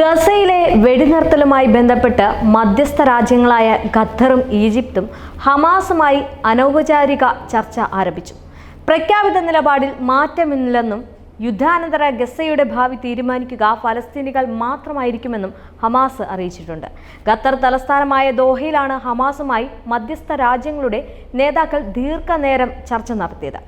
ഗസയിലെ വെടിനിർത്തലുമായി ബന്ധപ്പെട്ട് മധ്യസ്ഥ രാജ്യങ്ങളായ ഖത്തറും ഈജിപ്തും ഹമാസുമായി അനൗപചാരിക ചർച്ച ആരംഭിച്ചു. പ്രഖ്യാപിത നിലപാടിൽ മാറ്റമില്ലെന്നും യുദ്ധാനന്തര ഗസയുടെ ഭാവി തീരുമാനിക്കുക ഫലസ്തീനികൾ മാത്രമായിരിക്കുമെന്നും ഹമാസ് അറിയിച്ചിട്ടുണ്ട്. ഖത്തർ തലസ്ഥാനമായ ദോഹയിലാണ് ഹമാസുമായി മധ്യസ്ഥ രാജ്യങ്ങളുടെ നേതാക്കൾ ദീർഘനേരം ചർച്ച നടത്തിയത്.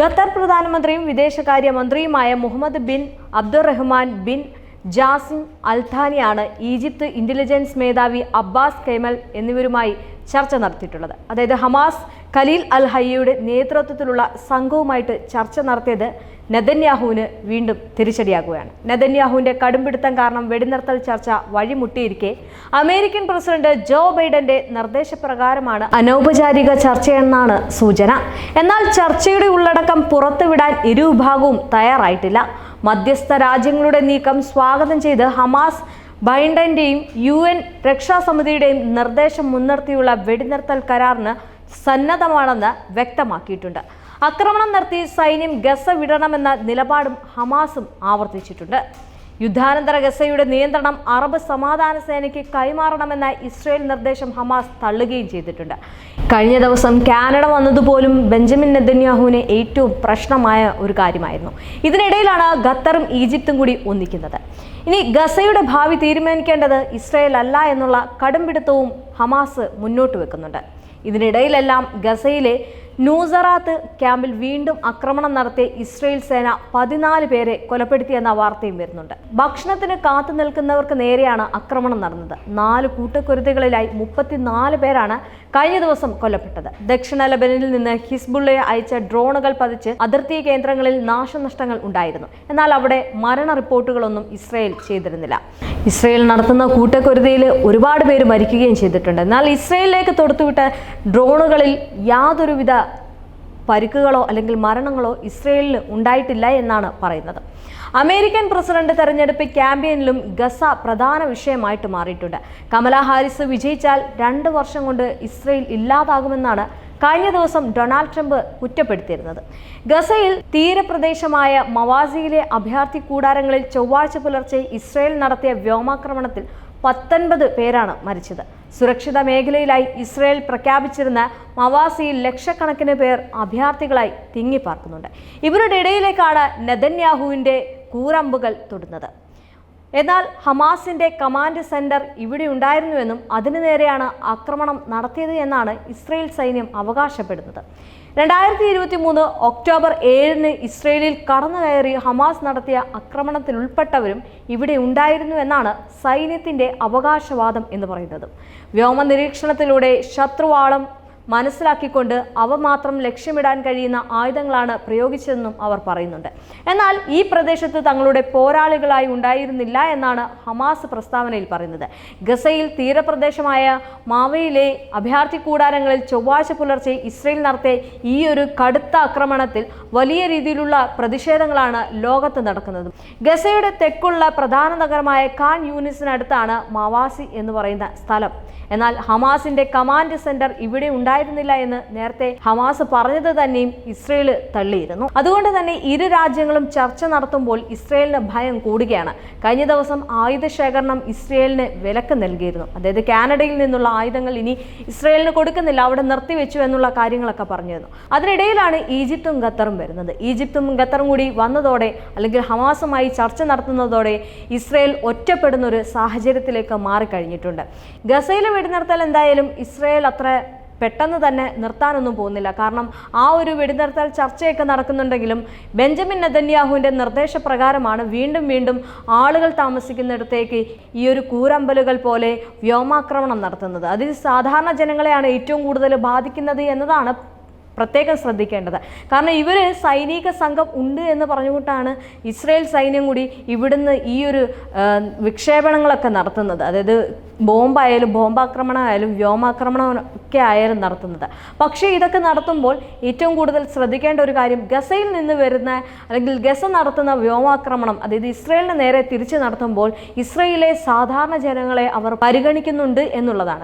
ഖത്തർ പ്രധാനമന്ത്രിയും വിദേശകാര്യമന്ത്രിയുമായ Mohammed bin Abdulrahman bin Jassim അൽഥാനിയാണ് Egypt intelligence മേധാവി അബ്ബാസ് കൈമൽ എന്നിവരുമായി ചർച്ച നടത്തിയിട്ടുള്ളത്. അതായത് ഹമാസ് ഖലീൽ അൽ ഹയ്യയുടെ നേതൃത്വത്തിലുള്ള സംഘവുമായിട്ട് ചർച്ച നടത്തിയത് നെതന്യാഹുവിന് വീണ്ടും തിരിച്ചടിയാകുകയാണ്. നെതന്യാഹുവിന്റെ കടുംപിടുത്തം കാരണം വെടിനിർത്തൽ ചർച്ച വഴിമുട്ടിയിരിക്കെ. അമേരിക്കൻ പ്രസിഡന്റ് ജോ ബൈഡന്റെ നിർദ്ദേശപ്രകാരമാണ് അനൗപചാരിക ചർച്ചയെന്നാണ് സൂചന. എന്നാൽ ചർച്ചയുടെ ഉള്ളടക്കം പുറത്തുവിടാൻ ഇരുവിഭാഗവും തയ്യാറായിട്ടില്ല. മധ്യസ്ഥ രാജ്യങ്ങളുടെ നീക്കം സ്വാഗതം ചെയ്ത് ഹമാസ് ബൈഡന്റെയും യു എൻ രക്ഷാസമിതിയുടെയും നിർദ്ദേശം മുൻനിർത്തിയുള്ള വെടിനിർത്തൽ കരാറിന് സന്നദ്ധമാണെന്ന് വ്യക്തമാക്കിയിട്ടുണ്ട്. ആക്രമണം നടത്തി സൈന്യം ഗസ വിടണമെന്ന നിലപാടും ഹമാസും ആവർത്തിച്ചിട്ടുണ്ട്. യുദ്ധാനന്തര ഗസയുടെ നിയന്ത്രണം അറബ് സമാധാന സേനയ്ക്ക് കൈമാറണമെന്ന ഇസ്രയേൽ നിർദ്ദേശം ഹമാസ് തള്ളുകയും ചെയ്തിട്ടുണ്ട്. കഴിഞ്ഞ ദിവസം കാനഡ വന്നതുപോലും ബെഞ്ചമിൻ നെതന്യാഹുവിനെ ഏറ്റവും പ്രശ്നമായ ഒരു കാര്യമായിരുന്നു. ഇതിനിടയിലാണ് ഖത്തറും ഈജിപ്തും കൂടി ഒന്നിക്കുന്നത്. ഇനി ഗസയുടെ ഭാവി തീരുമാനിക്കേണ്ടത് ഇസ്രയേൽ അല്ല എന്നുള്ള കടുംപിടുത്തവും ഹമാസ് മുന്നോട്ട് വെക്കുന്നുണ്ട്. ഇതിനിടയിലെല്ലാം ഗസയിലെ നൂസറാത്ത് ക്യാമ്പിൽ വീണ്ടും ആക്രമണം നടത്തിയ ഇസ്രയേൽ സേന പതിനാല് പേരെ കൊലപ്പെടുത്തിയെന്ന വാർത്തയും വരുന്നുണ്ട്. ഭക്ഷണത്തിന് കാത്തു നിൽക്കുന്നവർക്ക് നേരെയാണ് ആക്രമണം നടന്നത്. നാല് കൂട്ടക്കുരുതികളിലായി മുപ്പത്തിനാല് പേരാണ് കഴിഞ്ഞ ദിവസം കൊല്ലപ്പെട്ടത്. ദക്ഷിണ ലബനിൽ നിന്ന് ഹിസ്ബുള്ളയെ അയച്ച ഡ്രോണുകൾ പതിച്ച് അതിർത്തി കേന്ദ്രങ്ങളിൽ നാശനഷ്ടങ്ങൾ ഉണ്ടായിരുന്നു. എന്നാൽ അവിടെ മരണ റിപ്പോർട്ടുകളൊന്നും ഇസ്രയേൽ ചെയ്തിരുന്നില്ല. ഇസ്രയേൽ നടത്തുന്ന കൂട്ടക്കുരുതിയിൽ ഒരുപാട് പേര് മരിക്കുകയും ചെയ്തിട്ടുണ്ട്. എന്നാൽ ഇസ്രയേലിലേക്ക് തൊടുത്തുവിട്ട ഡ്രോണുകളിൽ യാതൊരുവിധ പരിക്കുകളോ അല്ലെങ്കിൽ മരണങ്ങളോ ഇസ്രയേലിന് ഉണ്ടായിട്ടില്ല എന്നാണ് പറയുന്നത്. അമേരിക്കൻ പ്രസിഡന്റ് തെരഞ്ഞെടുപ്പ് ക്യാമ്പയിനിലും ഗസ പ്രധാന വിഷയമായിട്ട് മാറിയിട്ടുണ്ട്. കമല ഹാരിസ് വിജയിച്ചാൽ രണ്ട് വർഷം കൊണ്ട് ഇസ്രയേൽ ഇല്ലാതാകുമെന്നാണ് കഴിഞ്ഞ ദിവസം ഡൊണാൾഡ് ട്രംപ് കുറ്റപ്പെടുത്തിയിരുന്നത്. ഗസയിൽ തീരപ്രദേശമായ മവാസിയിലെ അഭയാർത്ഥി കൂടാരങ്ങളിൽ ചൊവ്വാഴ്ച പുലർച്ചെ ഇസ്രയേൽ നടത്തിയ വ്യോമാക്രമണത്തിൽ പത്തൊൻപത് പേരാണ് മരിച്ചത്. സുരക്ഷിത മേഖലയിലായി ഇസ്രയേൽ പ്രഖ്യാപിച്ചിരുന്ന മവാസിയിൽ ലക്ഷക്കണക്കിന് പേർ അഭയാർത്ഥികളായി തിങ്ങിപ്പാർക്കുന്നുണ്ട്. ഇവരുടെ ഇടയിലേക്കാണ് നെതന്യാഹുവിന്റെ കൂറമ്പുകൾ തൊടുന്നത്. എന്നാൽ ഹമാസിന്റെ കമാൻഡ് സെന്റർ ഇവിടെ ഉണ്ടായിരുന്നുവെന്നും അതിനു നേരെയാണ് ആക്രമണം നടത്തിയത് എന്നാണ് ഇസ്രയേൽ സൈന്യം അവകാശപ്പെടുന്നത്. രണ്ടായിരത്തി ഇരുപത്തി മൂന്ന് ഒക്ടോബർ ഏഴിന് ഇസ്രയേലിൽ കടന്നു കയറി ഹമാസ് നടത്തിയ ആക്രമണത്തിൽ ഉൾപ്പെട്ടവരും ഇവിടെ ഉണ്ടായിരുന്നു എന്നാണ് സൈന്യത്തിന്റെ അവകാശവാദം എന്ന് പറയുന്നത്. വ്യോമ നിരീക്ഷണത്തിലൂടെ ശത്രുവാളം മനസ്സിലാക്കിക്കൊണ്ട് അവ മാത്രം ലക്ഷ്യമിടാൻ കഴിയുന്ന ആയുധങ്ങളാണ് പ്രയോഗിച്ചതെന്നും അവർ പറയുന്നുണ്ട്. എന്നാൽ ഈ പ്രദേശത്ത് തങ്ങളുടെ പോരാളികളായി ഉണ്ടായിരുന്നില്ല എന്നാണ് ഹമാസ് പ്രസ്താവനയിൽ പറയുന്നത്. ഗസയിൽ തീരപ്രദേശമായ മാവയിലെ അഭയാർത്ഥി കൂടാരങ്ങളിൽ ചൊവ്വാഴ്ച പുലർച്ചെ ഇസ്രയേൽ നടത്തിയ ഈ ഒരു കടുത്ത ആക്രമണത്തിൽ വലിയ രീതിയിലുള്ള പ്രതിഷേധങ്ങളാണ് ലോകത്ത് നടക്കുന്നത്. ഗസയുടെ തെക്കുള്ള പ്രധാന നഗരമായ ഖാൻ യൂണിസിനടുത്താണ് മാവാസി എന്ന് പറയുന്ന സ്ഥലം. എന്നാൽ ഹമാസിന്റെ കമാൻഡ് സെന്റർ ഇവിടെ ഉണ്ടായിരുന്നില്ല എന്ന് നേരത്തെ ഹമാസ് പറഞ്ഞത് തന്നെയും ഇസ്രയേൽ തള്ളിയിരുന്നു. അതുകൊണ്ട് തന്നെ ഇരു രാജ്യങ്ങളും ചർച്ച നടത്തുമ്പോൾ ഇസ്രയേലിന് ഭയം കൂടുകയാണ്. കഴിഞ്ഞ ദിവസം ആയുധ ശേഖരണം ഇസ്രയേലിന് വിലക്ക് നൽകിയിരുന്നു. അതായത് കാനഡയിൽ നിന്നുള്ള ആയുധങ്ങൾ ഇനി ഇസ്രയേലിന് കൊടുക്കുന്നില്ല അവിടെ നിർത്തിവെച്ചു എന്നുള്ള കാര്യങ്ങളൊക്കെ പറഞ്ഞിരുന്നു. അതിനിടയിലാണ് ഈജിപ്തും ഖത്തറും വരുന്നത്. ഈജിപ്തും ഖത്തറും കൂടി വന്നതോടെ അല്ലെങ്കിൽ ഹമാസുമായി ചർച്ച നടത്തുന്നതോടെ ഇസ്രയേൽ ഒറ്റപ്പെടുന്ന ഒരു സാഹചര്യത്തിലേക്ക് മാറിക്കഴിഞ്ഞിട്ടുണ്ട്. ഗസയിലെ വെടിനിർത്തൽ എന്തായാലും ഇസ്രയേൽ അത്ര പെട്ടെന്ന് തന്നെ നിർത്താനൊന്നും പോകുന്നില്ല. കാരണം ആ ഒരു വെടിനിർത്തൽ ചർച്ചയൊക്കെ നടക്കുന്നുണ്ടെങ്കിലും ബെഞ്ചമിൻ നെതന്യാഹുവിന്റെ നിർദ്ദേശപ്രകാരമാണ് വീണ്ടും വീണ്ടും ആളുകൾ താമസിക്കുന്നിടത്തേക്ക് ഈ ഒരു കൂരമ്പലുകൾ പോലെ വ്യോമാക്രമണം നടത്തുന്നത്. അതിൽ സാധാരണ ജനങ്ങളെയാണ് ഏറ്റവും കൂടുതൽ ബാധിക്കുന്നത് എന്നതാണ് പ്രത്യേകം ശ്രദ്ധിക്കേണ്ടത്. കാരണം ഇവർ സൈനിക സംഘം ഉണ്ട് എന്ന് പറഞ്ഞുകൊണ്ടാണ് ഇസ്രയേൽ സൈന്യം കൂടി ഇവിടുന്ന് ഈ ഒരു വിക്ഷേപണങ്ങളൊക്കെ നടത്തുന്നത്. അതായത് ബോംബായാലും ബോംബാക്രമണമായാലും വ്യോമാക്രമണം ഒക്കെ ആയാലും നടത്തുന്നത്. പക്ഷേ ഇതൊക്കെ നടത്തുമ്പോൾ ഏറ്റവും കൂടുതൽ ശ്രദ്ധിക്കേണ്ട ഒരു കാര്യം ഗസയിൽ നിന്ന് വരുന്ന അല്ലെങ്കിൽ ഗസ നടത്തുന്ന വ്യോമാക്രമണം അതായത് ഇസ്രയേലിന് നേരെ തിരിച്ചു നടത്തുമ്പോൾ ഇസ്രയേലിലെ സാധാരണ ജനങ്ങളെ അവർ പരിഗണിക്കുന്നുണ്ട് എന്നുള്ളതാണ്.